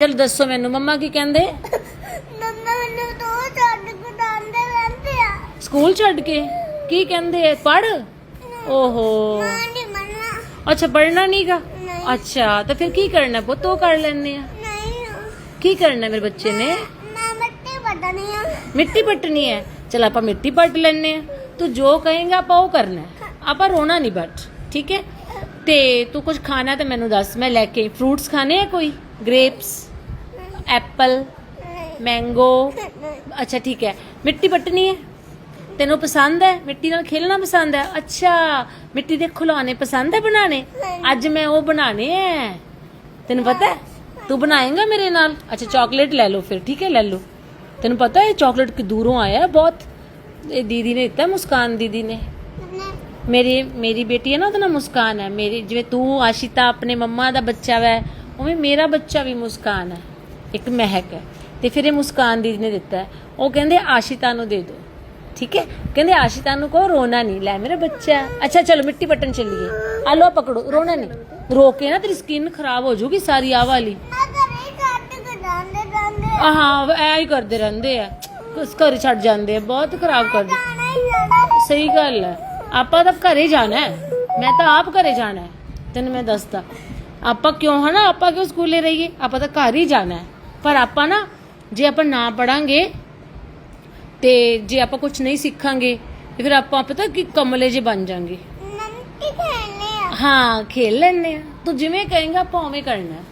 ਚਲ ਦੱਸੋ ਮੈਨੂੰ ਮੰਮਾ ਕੀ ਕਹਿੰਦੇ? ਮੰਮਾ ਮੈਨੂੰ ਦੋ ਛੱਡ ਕੇ ਡਾਂਦੇ ਰਹਿੰਦੇ ਆ। ਸਕੂਲ ਛੱਡ ਕੇ? ਕੀ ਕਹਿੰਦੇ? ਪੜ ਓਹੋ। ਮਾਂ ਨਹੀਂ ਮੰਨਣਾ। ਅੱਛਾ ਪੜਨਾ ਨਹੀਂਗਾ ਨਹੀਂ। ਅੱਛਾ ਤਾਂ ਫਿਰ ਕੀ ਕਰਨਾ ਪੁੱਤ? ਉਹ ਕਰ ਲੈਣੇ ਆ। ਨਹੀਂ। ਕੀ ਕਰਨਾ ਮੇਰੇ ਬੱਚੇ ਨੇ? ਮੈਂ ਮਿੱਟੀ ਵੱਢਣੀ ਆ। ਮਿੱਟੀ ਪੱਟਣੀ ਹੈ। ਚਲ ਆਪਾਂ ਮਿੱਟੀ ਪੱਟ ਲੈਣੇ ਆ ਤੂੰ ਜੋ ਕਹੇਂਗਾ ਆਪਾਂ ਉਹ ਕਰਨਾ ਹੈ। ਆਪਾਂ ਰੋਣਾ ਨਹੀਂ ਬਟ ਠੀਕ ਹੈ? ਤੇ ਤੂੰ ਕੁਝ ਖਾਣਾ ਤੇ ਮੈਨੂੰ ਦੱਸ। ਮੈਂ ਲੈ ਕੇ ਫਰੂਟਸ ਖਾਣੇ ਆ ਕੋਈ? ਗ੍ਰੇਪਸ ਐਪਲ, ਮੈਂਗੋ, ਅੱਛਾ, ਠੀਕ ਹੈ। ਮਿੱਟੀ ਪੱਟਣੀ ਹੈ? ਤੈਨੂੰ ਪਸੰਦ ਹੈ? ਮਿੱਟੀ ਨਾਲ ਖੇਲਣਾ ਪਸੰਦ ਹੈ? ਅੱਛਾ, ਮਿੱਟੀ ਦੇ ਖਿਡੌਣੇ ਪਸੰਦ ਹੈ ਬਣਾਣੇ ਅੱਜ ਮੈਂ ਉਹ ਬਣਾਣੇ ਹੈ ਤੈਨੂੰ ਪਤਾ ਹੈ? ਤੂੰ ਬਣਾਏਂਗਾ ਮੇਰੇ ਨਾਲ? ਅੱਛਾ, ਚਾਕਲੇਟ ਲੈ ਲਓ ਫਿਰ, ਠੀਕ ਹੈ, ਲੈ ਲਓ। ਤੈਨੂੰ ਪਤਾ ਹੈ ਚਾਕਲੇਟ ਕਿ ਦੂਰੋਂ ਆਇਆ ਬਹੁਤ? ਇਹ ਦੀਦੀ ਨੇ ਦਿੱਤਾ, ਮੁਸਕਾਨ ਦੀਦੀ ਨੇ। ਮੇਰੀ ਮੇਰੀ ਬੇਟੀ ਹੈ ਨਾ, ਉਹਦਾ ਨਾਮ ਮੁਸਕਾਨ ਹੈ। ਮੇਰੀ, ਜਿਵੇਂ ਤੂੰ, ਆਸ਼ਿਤਾ, ਆਪਣੇ ਮੰਮਾ ਦਾ ਬੱਚਾ ਵੈ, ਉਵੇਂ ਮੇਰਾ ਬੱਚਾ ਵੀ ਮੁਸਕਾਨ ਹੈ। ਇੱਕ ਮਹਿਕ ਹੈ। ਤੇ ਫਿਰ ਇਹ ਮੁਸਕਾਨ ਦੀਦੀ ਨੇ ਦਿੱਤਾ ਉਹ ਕਹਿੰਦੇ, ਆਸ਼ਿਤਾ ਨੂੰ ਦੇ ਦਿਓ। ਠੀਕ ਹੈ? ਕਹਿੰਦੇ, ਆਸ਼ਿਤਾ ਨੂੰ ਕਹੋ, ਰੋਣਾ ਨਹੀਂ। ਲੈ, ਮੇਰਾ ਬੱਚਾ ਅੱਛਾ, ਚਲੋ, ਮਿੱਟੀ ਪੱਟਣ ਚੱਲੀਏ। ਆ ਲੋ ਪਕੜੋ। ਰੋਣਾ ਨਹੀਂ। ਰੋ ਕੇ ਨਾ ਤੇਰੀ ਸਕਿਨ ਖਰਾਬ ਹੋ ਜਾਊਗੀ ਸਾਰੀ ਆਹ ਵਾਲੀ। ਹਾਂ, ਐ ਹੀ ਕਰਦੇ ਰਹਿੰਦੇ ਆ। ਕੁਸ ਘਰ ਛੱਡ ਜਾਂਦੇ ਆ। ਬਹੁਤ ਖਰਾਬ ਕਰਦੇ। ਸਹੀ ਗੱਲ ਹੈ। ਆਪਾਂ ਤਾਂ ਘਰੇ ਜਾਣਾ ਹੈ। ਮੈਂ ਤਾਂ ਆਪ ਘਰੇ ਜਾਣਾ ਹੈ। ਤੈਨੂੰ ਮੈਂ ਦੱਸਦਾ। ਆਪਾਂ ਕਿਉਂ, ਹਨਾ? ਆਪਾਂ ਕਿਉਂ ਸਕੂਲੇ ਰਹੀਏ? ਆਪਾਂ ਤਾਂ ਘਰ ਹੀ ਜਾਣਾ ਹੈ। ਪਰ ਆਪਾਂ ਨਾ ਜੇ ਆਪਾਂ ਨਾ ਪੜਾਂਗੇ ਤੇ ਜੇ ਆਪਾਂ ਕੁਝ ਨਹੀਂ ਸਿੱਖਾਂਗੇ ਤੇ ਫਿਰ ਆਪਾਂ ਪਤਾ ਕਿ ਕਮਲੇ ਜੇ ਬਣ ਜਾਾਂਗੇ ਨੰਟੀ ਖੇਲਨੇ ਆ ਹਾਂ ਖੇਲ ਲੈਣੇ ਆ ਤੂੰ ਜਿਵੇਂ ਕਹੇਂਗਾ ਆਪਾਂ ਉਵੇਂ ਕਰਨਾ ਹੈ।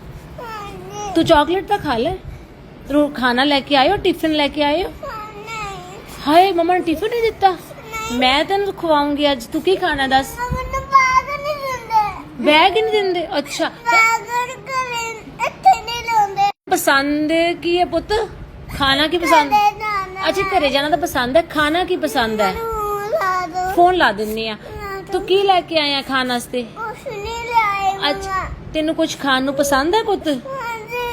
ਹਾਂਜੀ ਤੂੰ ਚਾਕਲੇਟ ਤਾਂ ਖਾ ਲੈ ਰੋ ਖਾਣਾ ਲੈ ਕੇ ਆਇਓ ਟਿਫਿਨ ਲੈ ਕੇ ਆਇਓ ਨਹੀਂ ਹਾਏ ਮਮਾ ਨੇ ਟਿਫਿਨ ਨਹੀਂ ਦਿੱਤਾ ਮੈਂ ਤੈਨੂੰ ਖਵਾਉਂਗੀ ਅੱਜ ਤੂੰ ਕੀ ਖਾਣਾ ਦੱਸ ਮੈਨੂੰ ਬਾਗ ਨਹੀਂ ਦਿੰਦੇ ਬੈਗ ਹੀ ਨਹੀਂ ਦਿੰਦੇ ਅੱਛਾ ਬਾਗਰ ਕਰੇ ਇੱਥੇ ਨਹੀਂ ਲਾਉਂਦੇ ਪਸੰਦ ਕੀ ਹੈ ਪੁੱਤ? ਖਾਣਾ ਕੀ ਪਸੰਦ? ਅੱਛਾ ਘਰੇ ਜਾਣਾ ਤਾਂ ਪਸੰਦ ਹੈ ਖਾਣਾ ਕੀ ਪਸੰਦ ਹੈ? ਫੋਨ ਲਾ ਦਿੰਨੀ ਆ। ਤੂੰ ਕੀ ਲੈ ਕੇ ਆਇਆ ਖਾਣ ਵਾਸਤੇ? ਕੁਛ ਨਹੀਂ ਲਿਆਏ ਅੱਛਾ ਤੈਨੂੰ ਕੁਝ ਖਾਣ ਨੂੰ ਪਸੰਦ ਹੈ ਪੁੱਤ?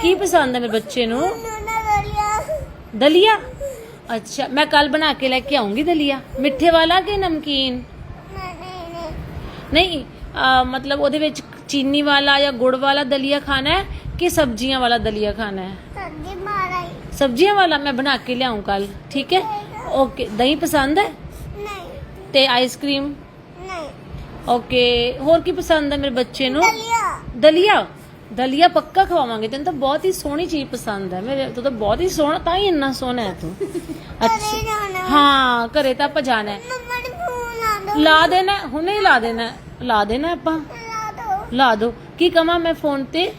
ਕੀ ਪਸੰਦ ਹੈ ਮੇਰੇ ਬੱਚੇ ਨੂੰ? ਦਲਿਆ। ਅੱਛਾ ਮੈਂ ਕੱਲ ਬਣਾ ਕੇ ਲੈ ਕੇ ਆਉਂਗੀ ਦਲੀਆ। ਮਿੱਠੇ ਵਾਲਾ ਕਿ ਨਮਕੀਨ? ਨਹੀਂ ਮਤਲਬ ਉਹਦੇ ਵਿੱਚ ਚੀਨੀ ਵਾਲਾ ਜਾਂ ਗੁੜ ਵਾਲਾ ਦਲੀਆ ਖਾਣਾ ਹੈ? ਕਿ ਸਬਜ਼ੀਆਂ ਵਾਲਾ ਦਲੀਆ ਖਾਣਾ ਹੈ? ਸੱਜੀ ਮਾਰਾਈ। ਸਬਜ਼ੀਆਂ ਵਾਲਾ ਮੈਂ ਬਣਾ ਕੇ ਲਿਆਉਂ ਕੱਲ ਠੀਕ ਹੈ? ਓਕੇ ਦਹੀਂ ਪਸੰਦ ਹੈ? ਨਹੀਂ। ਤੇ ਆਈਸਕ੍ਰੀਮ ਨਹੀਂ। ਓਕੇ ਹੋਰ ਕੀ ਪਸੰਦ ਹੈ ਮੇਰੇ ਬੱਚੇ ਨੂੰ? ਦਲਿਆ। ਦਲੀਆ? ਦਲੀਆ ਪੱਕਾ ਖਵਾਵਾਂਗੇ ਤੈਨੂੰ ਤਾਂ ਬਹੁਤ ਹੀ ਸੋਹਣੀ ਚੀਜ਼ ਪਸੰਦ ਹੈ। ਮੇਰੇ ਤੂੰ ਤਾਂ ਬਹੁਤ ਹੀ ਸੋਹਣਾ ਤਾਂ ਹੀ ਇੰਨਾ ਸੋਹਣਾ ਹੈ ਤੂੰ। ਅੱਛਾ। ਜਾਣਾ। ਹਾਂ ਘਰੇ ਤਾਂ ਆਪਾਂ ਜਾਣਾ ਹੈ। ਮੰਮਾ ਨੇ ਫੋਨ ਲਾ ਦੋ। ਲਾ ਦੇਣਾ ਹੁਣੇ ਹੀ ਲਾ ਦੇਣਾ। ਲਾ ਦੇਣਾ ਆਪਾਂ। ਲਾ ਦੋ। ਲਾ ਦੋ। ਕੀ ਕਵਾਂ ਮੈਂ ਫੋਨ ਤੇ?